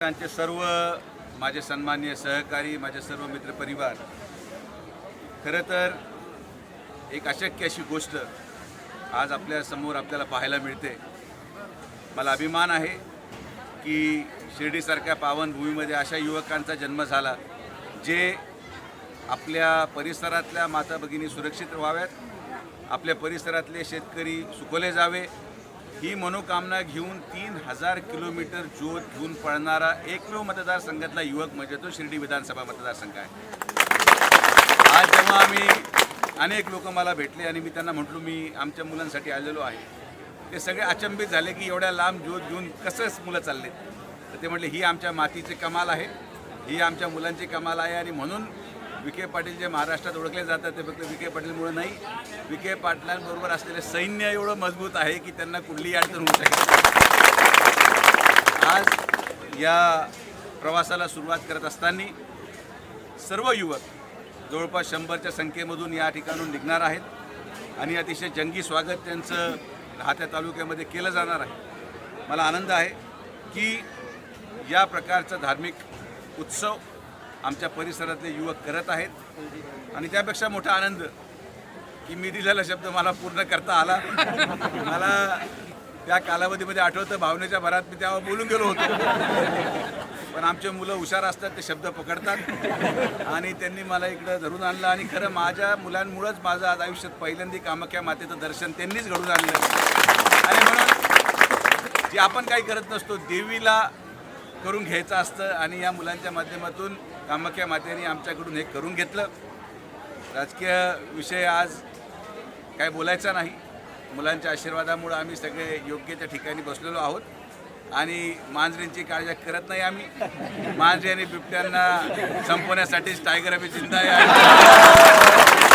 त्यांचे सर्व माझे सन्माननीय सहकारी माझे सर्व मित्रपरिवार खरं तर एक अशक्य अशी गोष्ट आज आपल्यासमोर आपल्याला पाहायला मिळते. मला अभिमान आहे की शिर्डीसारख्या पावनभूमीमध्ये अशा युवकांचा जन्म झाला जे आपल्या परिसरातल्या माता भगिनी सुरक्षित व्हाव्यात आपल्या परिसरातले शेतकरी सुकवले जावे ही मनोकामना घेऊन तीन हजार किलोमीटर ज्योत घेऊन पळणारा एकमेव मतदारसंघातला युवक म्हणजे तो शिर्डी विधानसभा मतदारसंघ आहे. आज जेव्हा आम्ही अनेक लोक मला भेटले आणि मी त्यांना म्हटलो मी आमच्या मुलांसाठी आलेलो आहे. ते सगळे अचंबित झाले की एवढ्या लांब ज्योत घेऊन कसंच मुलं चालले तर ते म्हटले ही आमच्या मातीची कमाल आहे. ही आमच्या मुलांची कमाल आहे आणि म्हणून विखे पाटील जे महाराष्ट्रात ओळखले जातात ते फक्त विखे पाटीलमुळे नाही. विखे पाटलांबरोबर असलेले सैन्य एवढं मजबूत आहे की त्यांना कुठलीही अडचण होऊ शकते आज या प्रवासाला सुरुवात करत असताना सर्व युवक जवळपास शंभरच्या संख्येमधून या ठिकाणून निघणार आहेत आणि अतिशय जंगी स्वागत त्यांचं राहत्या तालुक्यामध्ये केलं जाणार आहे. मला आनंद आहे की या प्रकारचा धार्मिक उत्सव आमच्या परिसरातले युवक करत आहेत. आणि त्यापेक्षा मोठा आनंद की मी दिलेला शब्द मला पूर्ण करता आला. मला त्या कालावधीमध्ये आठवतं भावनेच्या भरात मी त्यावर बोलून गेलो होतो. पण आमचे मुलं हुशार असतात ते शब्द पकडतात. आणि त्यांनी मला इकडं धरून आणलं. आणि खरं माझ्या मुलांमुळंच माझं आज आयुष्यात पहिल्यांदा कामाख्या मातेचं दर्शन त्यांनीच घडून आणलं. आणि म्हणून जे आपण काही करत नसतो देवीला करून घ्यायचं असतं आणि या मुलांच्या माध्यमातून कामाख्या मातेने आमच्याकडून हे करून घेतलं. राजकीय विषय आज काय बोलायचा नाही. मुलांच्या आशीर्वादामुळं आम्ही सगळे योग्य त्या ठिकाणी बसलेलो आहोत. आणि मांजरींची काळजी करत नाही आम्ही. मांजरी आणि बिबट्यांना संपवण्यासाठीच टायगर आम्ही जिंदा आहे